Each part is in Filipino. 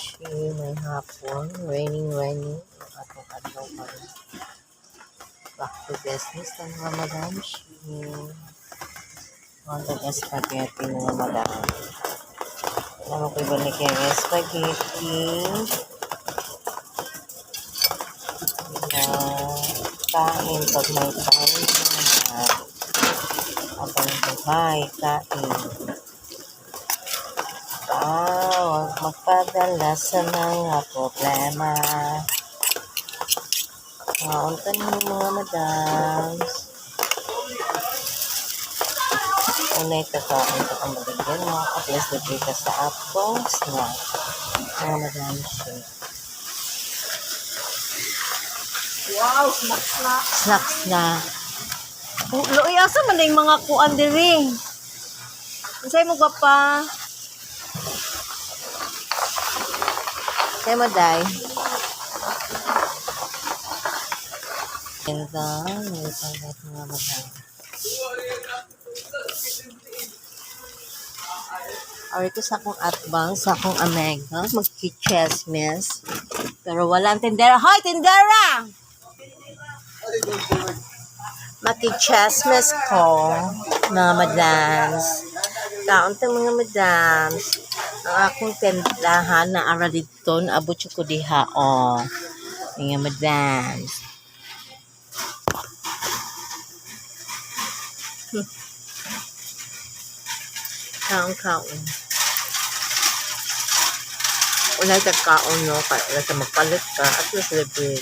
She, may hapon. Raining, raining. Atong adlaw pa rin. Back to business ng. She, mga daga spaghetti ng mga madam. Alam ko ibalik yung spaghetti. Na kain pag may ng mga habang buhay, kain. Wow, huwag magpadala sa mga problema. Maunta niyo mga madams. Unay kakain ka kang maligyan mo. At least lagay ka sa apple snack. Mga madams. Wow, snack snack. Snacks na. Loy, asa man na yung mga kuan diri? Unsay mo ka pa? Kaya mo, Day. Ganda. May pangit mga madam. Or ito sa akong atbang, sa akong amega, magki-chesmes. Pero walang tindera. Hoy, tindera! Maki-chesmes ko, mga madams. Kauntang mga madams. Ang akong tindahan na ara dito, naabot siya ko diha, oh. Mga madams. Hmm. Kaon kaon. Wala ka kaon, no? Kaya wala ka magpalit ka. At least libre.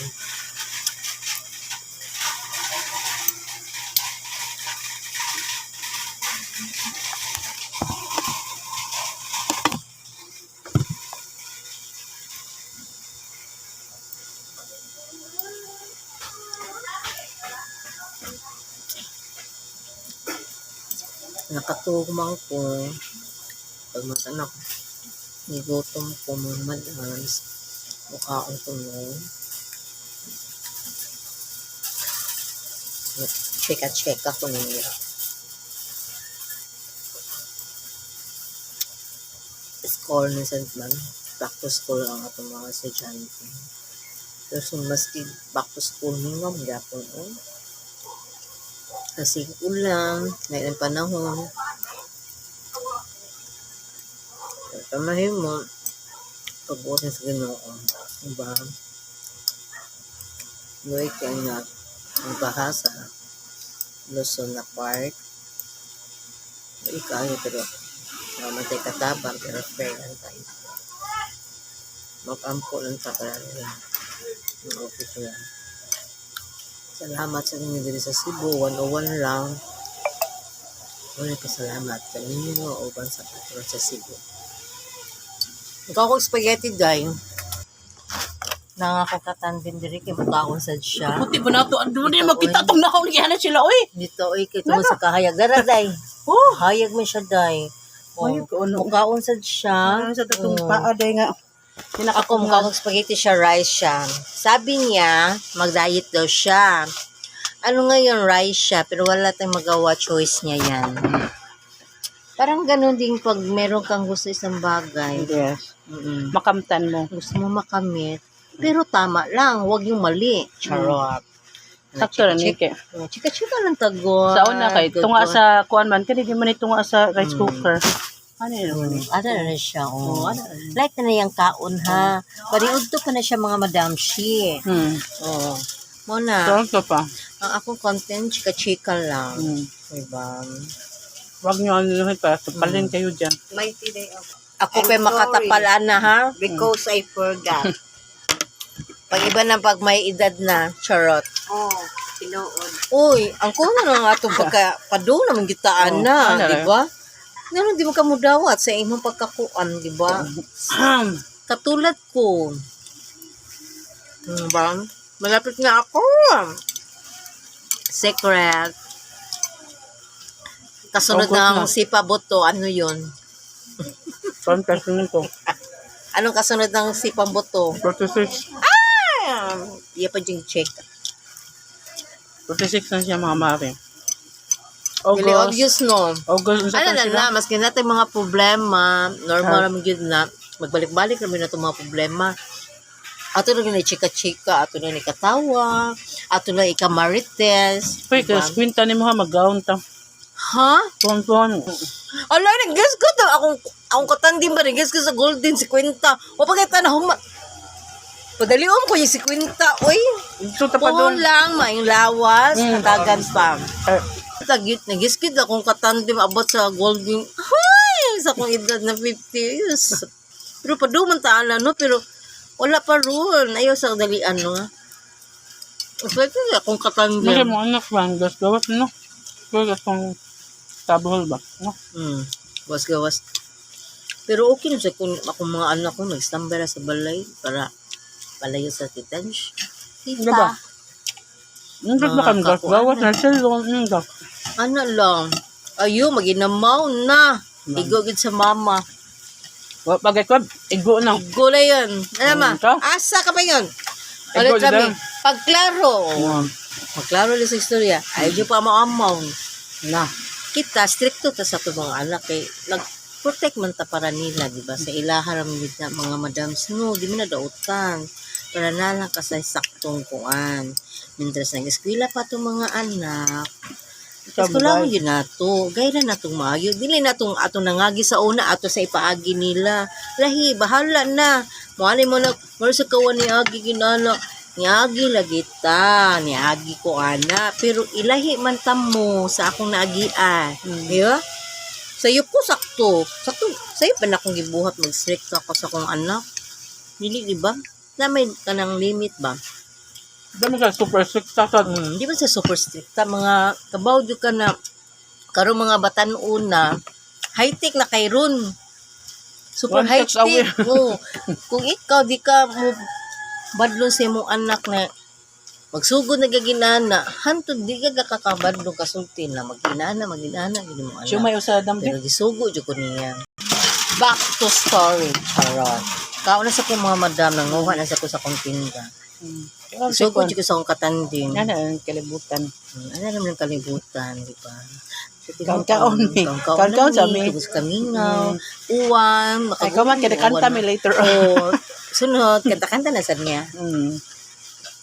Nakatugmang ko. Pag matanak nigutom ko mga madans mukhaon ko no cheka cheka ko nila school ni Sandman back to school ang atong mga estudyante. Pero so, maski back to school ni nga magyapon oh kasi ulang, ngayon panahon. Pamahin mo, pagbutin sa ginoo. Diba? Nuwi ka nga, ang bahasa, Luzon na Park. Ikaw yun, pero mamatay katabang, pero fair lang tayo. Mag-ampo lang ta para rin. Yung office lang. Salamat sa inyo dito sa Cebu. 101 lang. Wala ka salamat sa inyo o sa patron sa Cebu. Ikaw ko spaghetti day. Nangakakatan din diri kay mutaon sad siya. Puti ba na to? Ano din magkita tong nakaw ni na sila, oy. Dito oy kay tumo sa kahayag dara day. Oh, Hayag man siya day. Oh, ano? mukaon sad siya. sa tatong paa day nga. Ako mukha kong spaghetti siya, rice siya. Sabi niya, mag-diet daw siya. Ano ngayon, rice siya, pero wala tayong magawa, choice niya yan. Parang ganun din pag meron kang gusto isang bagay. Yes. Mm-mm. Makamtan mo. Gusto mo makamit, pero tama lang, huwag yung mali. Charot. Sakto na ni kay. Chika-chika lang tago. Sa una kay tunga sa kuan man kani di man tunga sa rice cooker. Ano yun? Mm, ano na siya, oh. Oh, ano na. Like na na yung kaon, ha. Pariudto pa na siya mga madam shi. Hmm. Oo. Muna. So, pa. Ang akong content, chika-chika lang. Hmm. Diba? Wag niyo ano yun pa. Tupalin kayo dyan. May today ako. Ako I'm pa makatapalan na ha. Because I forgot. Pag iba na pag may edad na, charot. oh, tinuod. Uy, ang kuno na nga itong pagka, pado naman gitaan Oh, na, ano di ba? Ganun, di mo ka mudawat sa imong pagkakuan, di ba? Katulad ko. Ano ba? Malapit na ako. Secret. Kasunod August ng na. sipa ano yun? Contest nito. Anong kasunod ng sipang buto? 46. Ah, iya pa dyan check. 46 na siya mga mare. August. obvious, no? August. Ano Ano na na, maski natin mga problema, normal Ah. naman yun na, Magbalik-balik namin na itong mga problema. Ato na ni chika-chika, ato na ni katawa, ato na ikamarites. Uy, kaya kwinta ni mo ha, mag-gown ta. Ha? Tuwan-tuwan. Ala, nag-guess ko to. Akong, akong katandim ba, nag-guess ko sa golden, si Quinta. O pagkita na huma. Padaliom ko yung si Quinta. Uy, So, ta pa puhon doon. lang, maing lawas, Mm. katagan pa. Eh, Tagit, ko akong katandim abot sa golden. Ay, sa akong edad na 50 years. Pero paduman taala, no? Pero wala pa ron. Ayaw sa dalian, no? Pwede akong Mga katandim. mo anak ba, ang gas gawas, no? Kaya itong tabuhol ba, no? Hmm. Was gawas. Pero okay na siya kung akong mga anak ko nag-stambera sa balay para palayo sa titans. Ano ba? Ang gas ba kang gas gawas, na siya yung gas. Ano lang. Ayo, maginamaw na. Igo gid sa mama. Wa bagay ko, igo na. Gulay yun. Ano ma? Ito? Asa ka ba yun? Igo Ulit kami. din. Pagklaro. Yan. Magklaro din sa istorya. Ay, di pa maamaw. Na. Kita, stricto ta sa ato mga anak. Kay, nag-protect man ta para nila, di ba? Sa ilaha ram gid na mga madams. No, di mo na dautan. Para na lang ka sa saktong kuan. Mientras nag-eskwela pa itong mga anak, Gusto lang yun nato. Gaya na natong maayo. Dili natong ato nangagi sa una, ato sa ipaagi nila. Lahi, bahala na. Mali mo na, mara sa kawan ni Agi ginala. Niagi lagi ta, niagi ko ana. Pero ilahi man mo sa akong naagian. Di ba? Sa iyo po sakto. Sakto, sa iyo pa na akong gibuhat mag-strict ako sa akong anak. Dili, di ba? Na may kanang limit ba? Dami ka, super strict sa sa. Mm, di ba sa super strict ta mga kabaw jud ka na karo mga batan una high tech na kay ron. Super One high tech. Oo. Kung ikaw di ka mo badlon sa imong anak na magsugod na gaginana, hantod di ka kakabadlong kasulti na maginana, maginana gini mo anak. Siya may usa dambi. Pero gisugo jud ko niya. Back to story, charot. Kauna sa kong mga madam, nanguha na sa ko sa kong tinda. Gisugo jud ko sa akong katanding. Ano ang kalibutan? Hmm, Ano naman ang kalibutan, di ba? Kaon-kaon, mi. Kaon-kaon sa mi. mi. Tugos kamingaw, uwan, Ay, kaman, kinakanta mi later on. Oo. Sunod, kanta-kanta na sa niya. Hmm.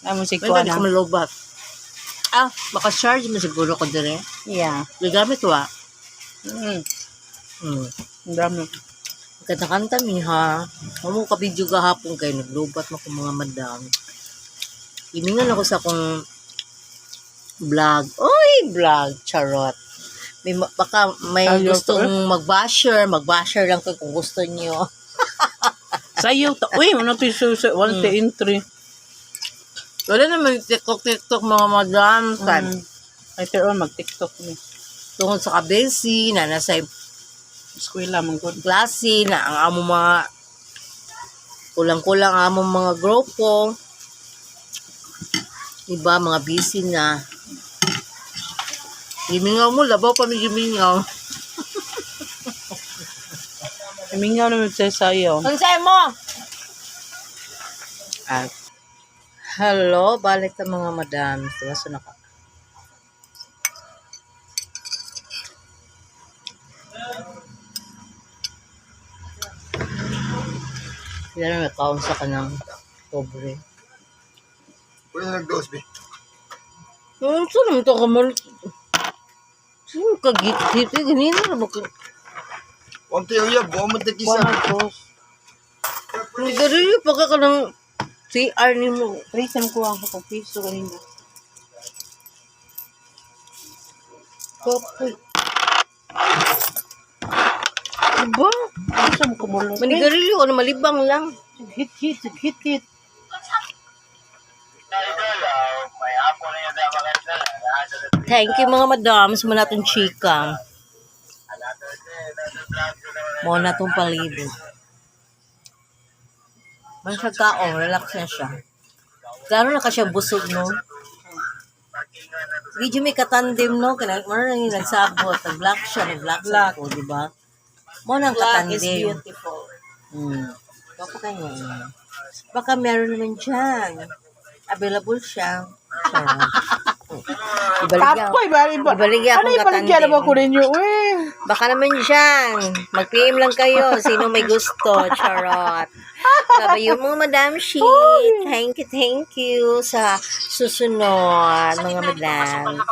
Amo si Pero Kuan. hindi ko malubat. Ah, maka-charge mo siguro ko dire. Yeah. Gagamit ko ah. Hmm. Hmm. Ang dami. Kanta-kanta mi ha. Amo ka video gahapon kay naglubat mo mga madam. Imingan ako sa akong vlog. Oy, vlog, charot. May, ma- baka may Ayaw gustong mag-basher, mag-basher lang ko kung gusto niyo. Sayo ta. Uy, ano to yung sa one te entry. Wala naman TikTok, TikTok mga madam. Kan. Hmm. Later on, mag-tiktok ni. Tungkol sa kabesi, na nasa Eskwela, man good. klase, na ang amo mga kulang-kulang ang among mga grupo. Diba, mga busy na. Gimingaw mo, labaw pa may gimingaw. Imingaw naman sa sayo. Ang sayo mo! At, hello, balik ta mga madam. Diba, so. Yan na may kaunsa ka ng pobre. Pwede nag-dose, be. Ano sa naman ito kamal... Sino ka git-git? Eh, ganina na ba. Huwag tayo yab, buwan mo takisa. Nagdarili pa ka ka ng CR ni mo. Trace mo ko ang sa piso kanina. Kapoy. Diba? Trace mo kumulo. Manigarilyo ko na malibang lang. Hit, hit, hit, hit. Thank you mga madam sa mga natong chika. Mo na itong palibot. Man siya kaong, relax na siya. Gano'n na ka siya busog, no? Hindi may katandem, no? Na yung nagsabot. Nag-black siya, nag-black sa ako, di ba? Mo na ang katandem. beautiful. Hmm. Baka kanya. eh. Baka meron naman dyan. Available siya. Charot. Ibaligyan. Kapoy, ba? Iba, Ibaligyan ano akong katandem. naman ko ninyo, eh? Baka naman dyan. Mag-PM lang kayo. Sino may gusto. Charot. Babayo mo, Madam Shi. Thank you, thank you sa susunod, mga madam.